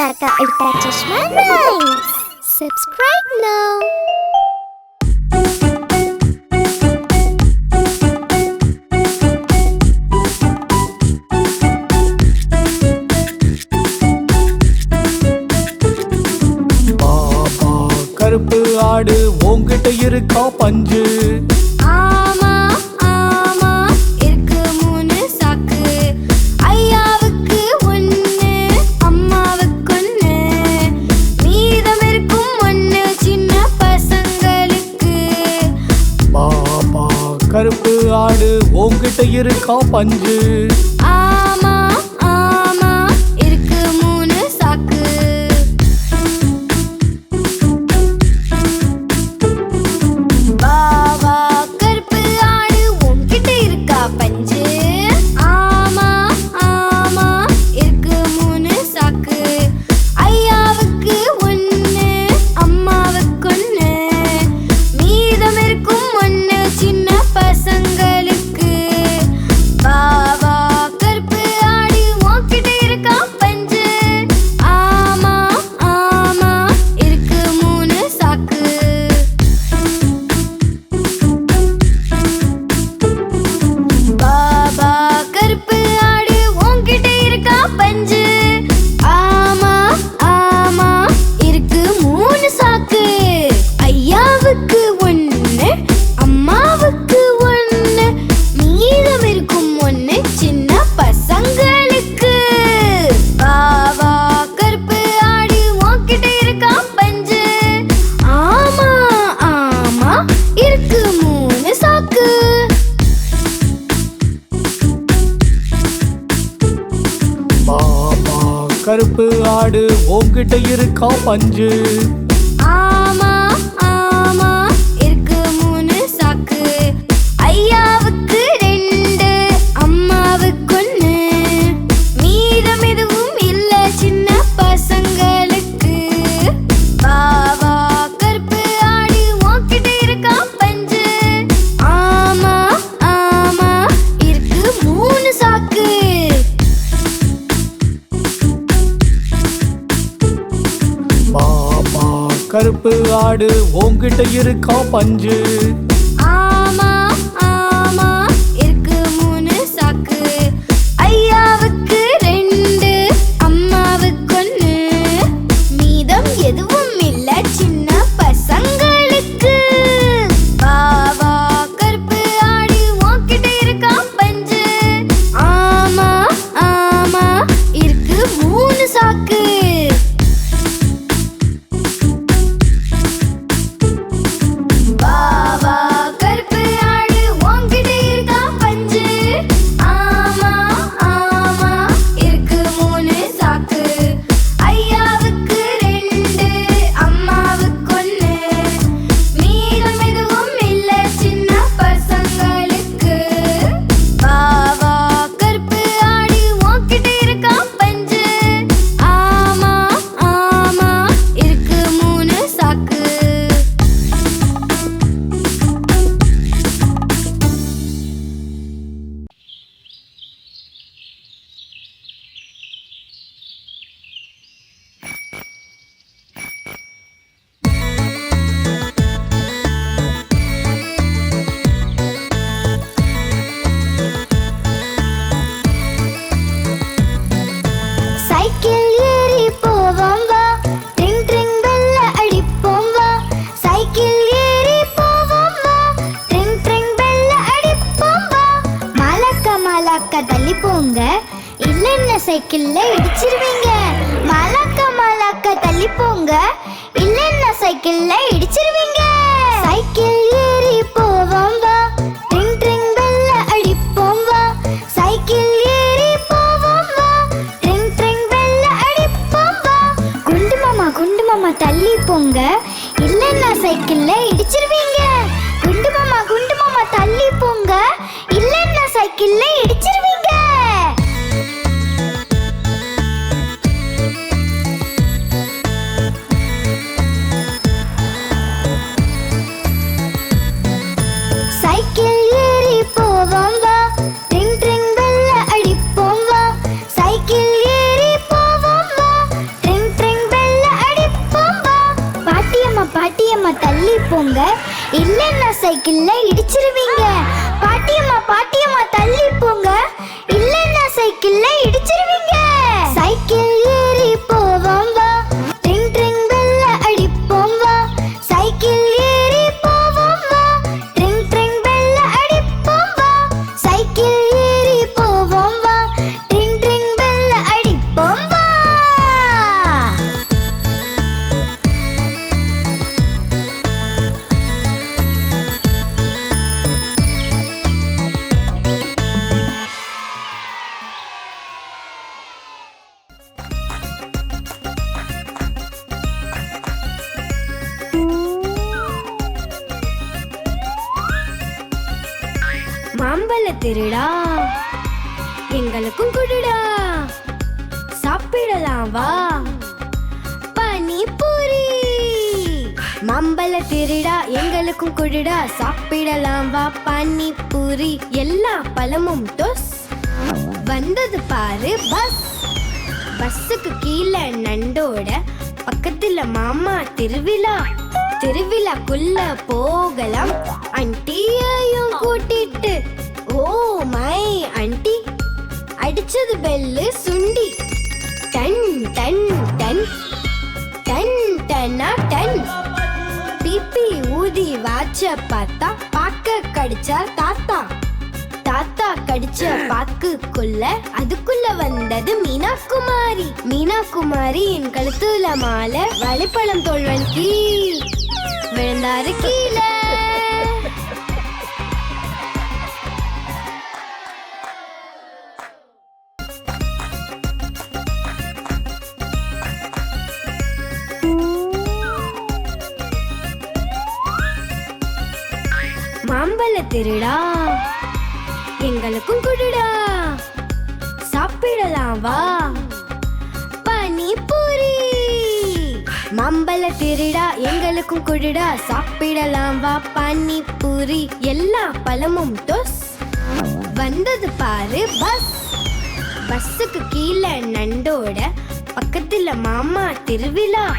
Авторка Ультрачешма Найнс. Subscribe now. கருப்பு ஆடு உங்ககிட்ட இருக்கா பஞ்சு இருக்கோ பஞ்சு? ஆமா ஆமா இருக்கு மூணு சாக்கு. பாவா கருப்பு ஆடு உன்கிட்ட இருக்கா பஞ்சு? கருப்பு ஆடு உங்ககிட்ட இருக்கா பஞ்சு? மாடு ஓங்கிட்ட இருக்கா பஞ்சு? சைக்கிள்ல இடிச்சிருவீங்க. பாட்டியம்மா பாட்டியம்மா தள்ளி திருடா எங்களுக்கும் குடுடா. சாப்பிடலாம் வா. பானிபூரி மம்பல திருடா எங்களுக்கும் குடுடா. சாப்பிடலாம் வா பானிபூரி எல்லா பழமும் டொஸ். வந்தது பாரு பஸ். பஸ்ஸுக்கு கீழே நண்டோட பக்கத்துல மாமா திருவிழா. திருவிழாக்குள்ள போகலாம். அண்டியையும் கூட்டிட்டு மை அண்டி அடிச்சது பெல்லு சுண்டி. டன் டன் டன். டன் டன்னா டன். பிபி ஊதி வாச்ச பார்த்தா பாக்க கடிச்சா தாத்தா. தாத்தா கடிச்ச பாக்குக்குள்ள அதுக்குள்ள வந்தது மீனா குமாரி மீனா குமாரி என் கழுத்துல மாலை வழிப்பழம் தோல்வன் கீழ். விழுந்தாரு கீழே. திருடா எங்களுக்கும் குடுடா. சாப்பிடலாம் வா. பானிபூரி மம்பல திருடா எங்களுக்கும் குடுடா. சாப்பிடலாம் வா பானிபூரி எல்லா பழமும் டொஸ். வந்தது பாரு பஸ். பஸ்ஸுக்கு கீழே நண்டோட பக்கத்துல மாமா திருவிழா.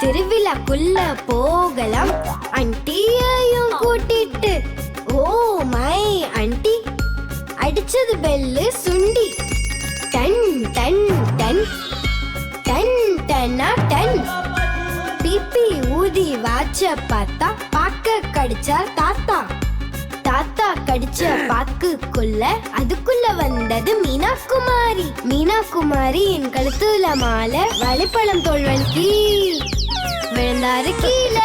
திருவிழாக்குள்ள போகலாம். அண்டியையும் கூட்டிட்டு. ஓ மை அண்டி அடிச்சது பெல்லு சுண்டி. டன் டன் டன். டன் டன்னா டன். பிபி ஊதி வாச்ச பார்த்தா பாக்க கடிச்சா தாத்தா. தாத்தா கடிச்ச பாக்குக்குள்ள அதுக்குள்ள வந்தது மீனா குமாரி மீனா குமாரி என் கழுத்துல மாலை வழிப்பழம் தோல்வன் கீழ். விழுந்தாரு கீழே.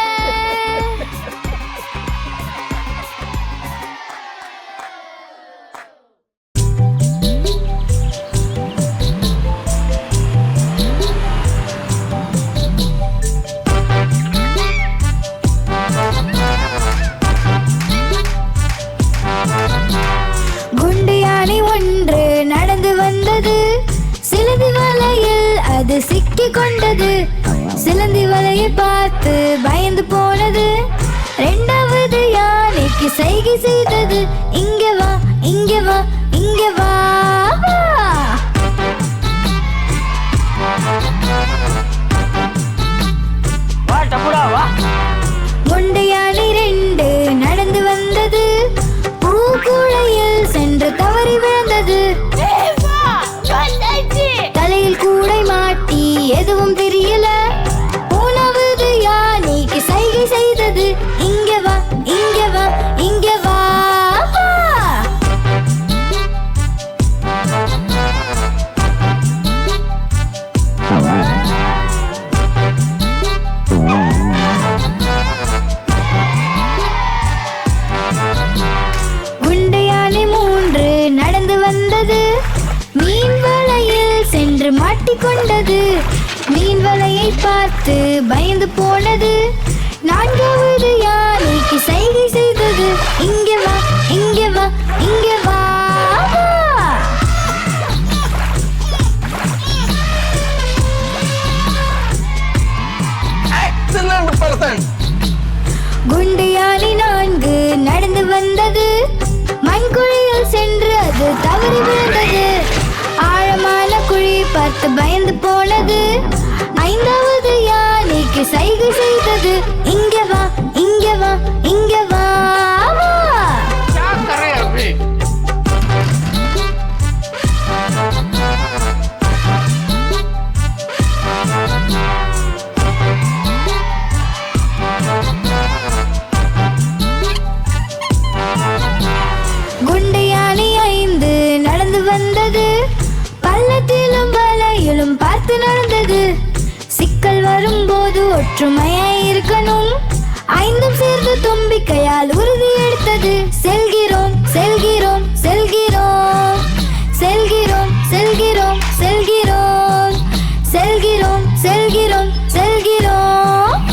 பார்த்து பயந்து போனது ரெண்டாவது யானைக்கு செய்கை செய்தது இங்க வா இங்க வா இங்க வா வா. வலையை பார்த்து பயந்து போனது. நான்காவது யானைக்கு சைகை செய்தது. இங்க வா இங்க வா இங்க வா. குண்டு யானை நான்கு நடந்து வந்தது. மண்குழியில் சென்று அது தவறி விழுந்தது. ஆழமான குழி பார்த்து பயந்து போனது. ஐந்தாவது யானைக்கு சைகை செய்தது. செல்கிறோம் செல்கிறோம். செல்கிறோம் செல்கிறோம் செல்கிறோம்.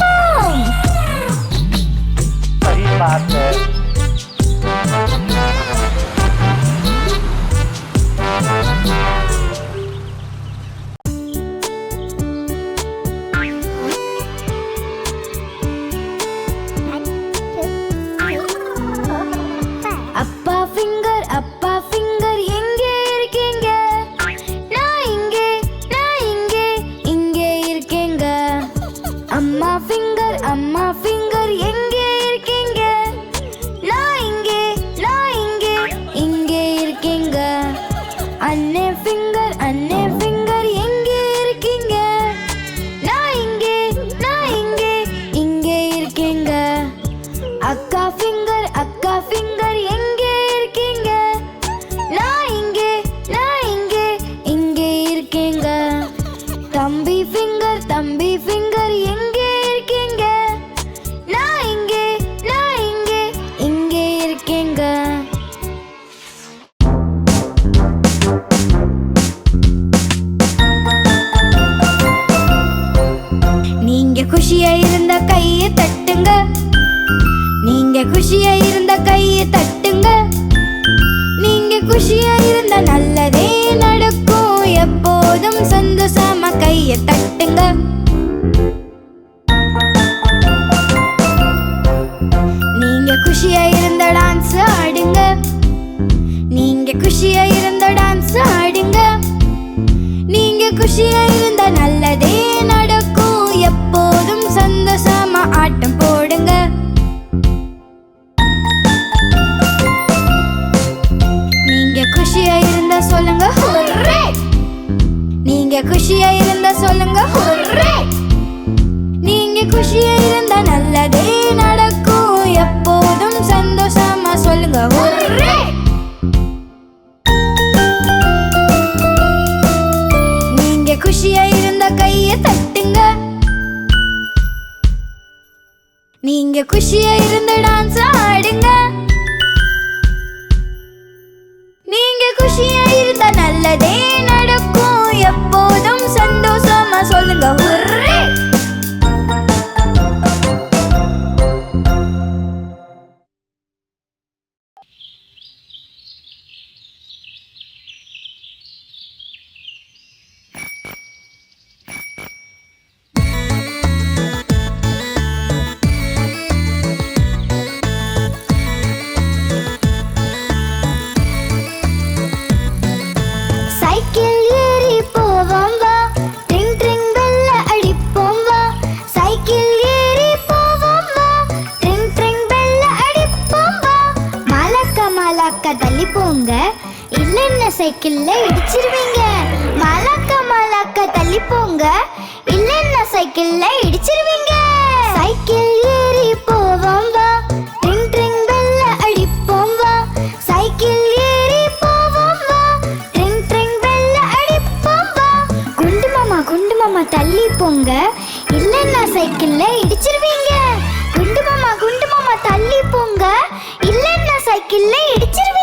செல்கிறோம் குஷியா இருந்தா நல்லதே நடக்கும். எப்போதும் சந்தோஷமா கைய தட்டுங்க. நீங்க குஷியா இருந்த டான்ஸ் ஆடுங்க. நீங்க குஷியா இருந்த டான்ஸ் ஆடுங்க. நீங்க குஷியா இருந்தா நல்லதே குஷியா இருந்தா சொல்லுங்க. நீங்க குஷியா இருந்தா சொல்லுங்க. நீங்க குஷியா இருந்தா நல்லதே நடக்கும். எப்போதும் சந்தோஷமா சொல்லுங்க. நீங்க குஷியா இருந்தா கைய தட்டுங்க. நீங்க குஷியா இருந்த டான்ஸ் ஆடுங்க. சைக்கிள்ல இடிச்சிருவீங்க. குண்டு மாமா குண்டு மாமா தள்ளி போங்க. இல்லன்னா சைக்கிள்ல இடிச்சிருவீங்க.